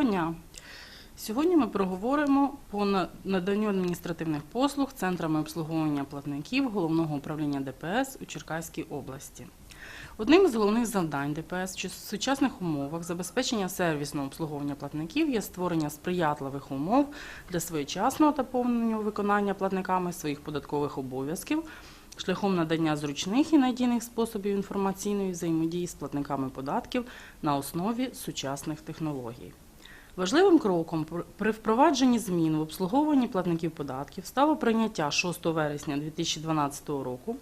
Доброго дня! Сьогодні ми проговоримо по наданню адміністративних послуг центрами обслуговування платників Головного управління ДПС у Черкаській області. Одним із головних завдань ДПС в сучасних умовах забезпечення сервісного обслуговування платників є створення сприятливих умов для своєчасного та повного виконання платниками своїх податкових обов'язків шляхом надання зручних і надійних способів інформаційної взаємодії з платниками податків на основі сучасних технологій. Важливим кроком при впровадженні змін в обслуговуванні платників податків стало прийняття 6 вересня 2012 року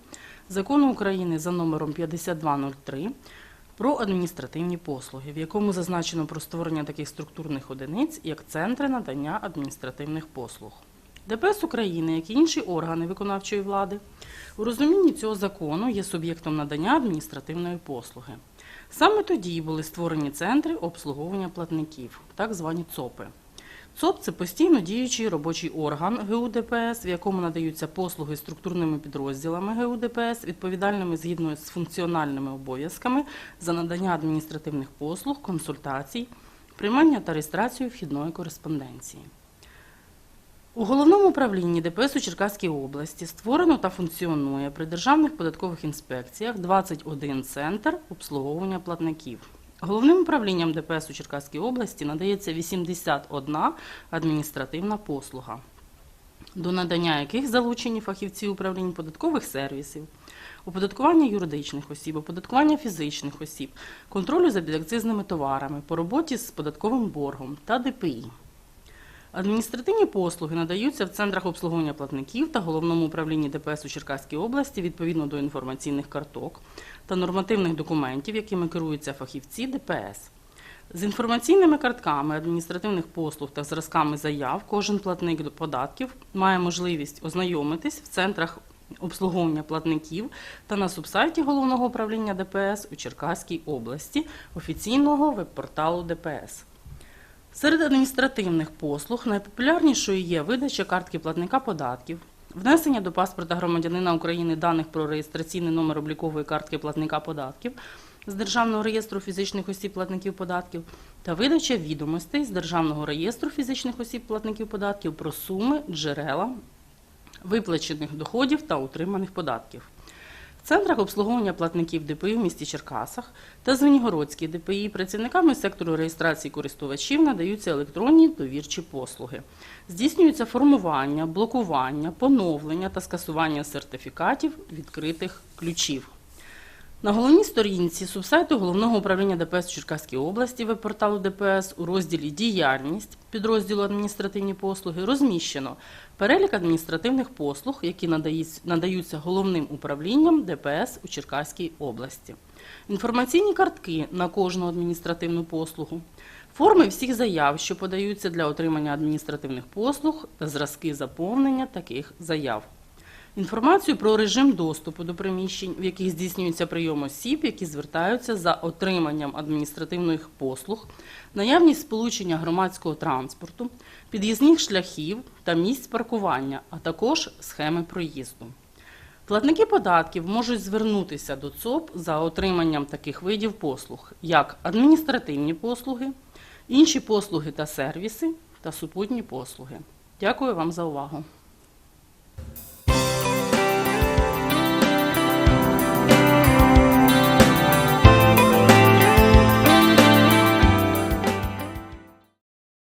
закону України за номером 5203 про адміністративні послуги, в якому зазначено про створення таких структурних одиниць, як центри надання адміністративних послуг. ДПС України, як і інші органи виконавчої влади, у розумінні цього закону є суб'єктом надання адміністративної послуги. Саме тоді були створені центри обслуговування платників, так звані ЦОПи. ЦОП це постійно діючий робочий орган ГУ ДПС, в якому надаються послуги структурними підрозділами ГУ ДПС, відповідальними згідно з функціональними обов'язками за надання адміністративних послуг, консультацій, приймання та реєстрацію вхідної кореспонденції. У головному управлінні ДПС у Черкаській області створено та функціонує при державних податкових інспекціях 21 центр обслуговування платників. Головним управлінням ДПС у Черкаській області надається 81 адміністративна послуга, до надання яких залучені фахівці управлінь податкових сервісів, оподаткування юридичних осіб, оподаткування фізичних осіб, контролю за підакцизними товарами, по роботі з податковим боргом та ДПІ. Адміністративні послуги надаються в центрах обслуговування платників та головному управлінні ДПС у Черкаській області відповідно до інформаційних карток та нормативних документів, якими керуються фахівці ДПС. З інформаційними картками адміністративних послуг та зразками заяв кожен платник податків має можливість ознайомитись в центрах обслуговування платників та на субсайті головного управління ДПС у Черкаській області офіційного веб-порталу ДПС. Серед адміністративних послуг найпопулярнішою є видача картки платника податків, внесення до паспорта громадянина України даних про реєстраційний номер облікової картки платника податків з Державного реєстру фізичних осіб платників податків та видача відомостей з Державного реєстру фізичних осіб платників податків про суми, джерела виплачених доходів та утриманих податків. Центрах обслуговування платників ДПІ в місті Черкасах та Звенігородській ДПІ працівниками сектору реєстрації користувачів надаються електронні довірчі послуги. Здійснюється формування, блокування, поновлення та скасування сертифікатів відкритих ключів. На головній сторінці субсайту Головного управління ДПС в Черкаській області веб-порталу ДПС у розділі Діяльність підрозділу адміністративні послуги розміщено перелік адміністративних послуг, які надаються головним управлінням ДПС у Черкаській області. Інформаційні картки на кожну адміністративну послугу, форми всіх заяв, що подаються для отримання адміністративних послуг та зразки заповнення таких заяв. Інформацію про режим доступу до приміщень, в яких здійснюється прийом осіб, які звертаються за отриманням адміністративних послуг, наявність сполучення громадського транспорту, під'їзних шляхів та місць паркування, а також схеми проїзду. Платники податків можуть звернутися до ЦОП за отриманням таких видів послуг, як адміністративні послуги, інші послуги та сервіси та супутні послуги. Дякую вам за увагу.